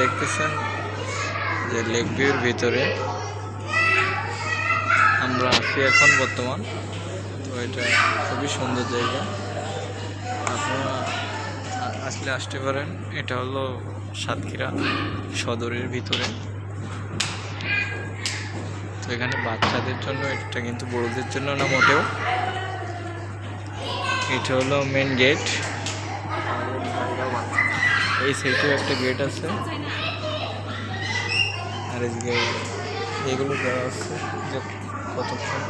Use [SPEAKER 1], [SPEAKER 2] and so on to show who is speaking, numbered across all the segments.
[SPEAKER 1] দেখতেছেন যে লেক ভিউর ভিতরে আমরা আছি এখন বর্তমান। তো এটা খুবই সুন্দর জায়গা। আপনারা আসলে আসতে পারেন। এটা হলো সাতক্ষীরা সদরের ভিতরে। তো এখানে বাচ্চাদের জন্য, এটা কিন্তু বড়দের জন্য না, মোটেও। এটা হলো মেন গেট এই সাইডেও একটা গেট আছে। আর এই এদিকে এগুলো দেওয়া আছে। যে কতক্ষণ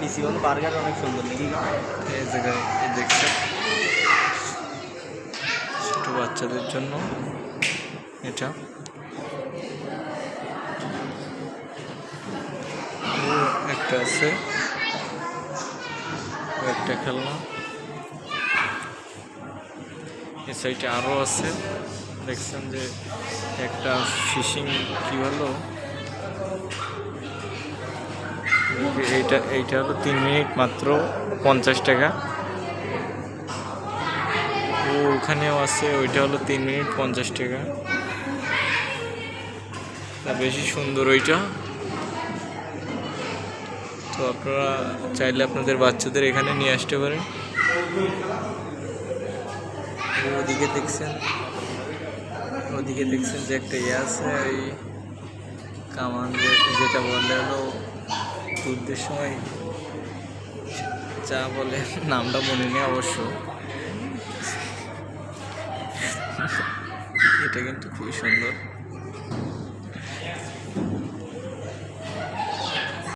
[SPEAKER 2] নিচি হলো বার্গার অনেক সুন্দর নাকি?
[SPEAKER 1] এই জায়গায় এই দেখছেন ছোট বাচ্চাদের জন্য এটা। একটা আছে। একটা খেলনা। এই সাইডে আরও আছে। দেখছেন যে একটা ফিশিং কি হলো? এইটা এইটা হলো তিন মিনিট মাত্র পঞ্চাশ টাকা। ও, ওখানেও আছে, ওইটা হলো তিন মিনিট পঞ্চাশ টাকা। বেশি সুন্দর ওইটা। তো আপনারা চাইলে আপনাদের বাচ্চাদের এখানে নিয়ে আসতে পারেন। ওদিকে দেখছেন? ওদিকে দেখছেন যে একটা ইয়ে আছে ওই কামান যেটা বলে হলো যুদ্ধের সময়। যা বলে, নামটা মনে নেই অবশ্য। এটা কিন্তু খুবই সুন্দর।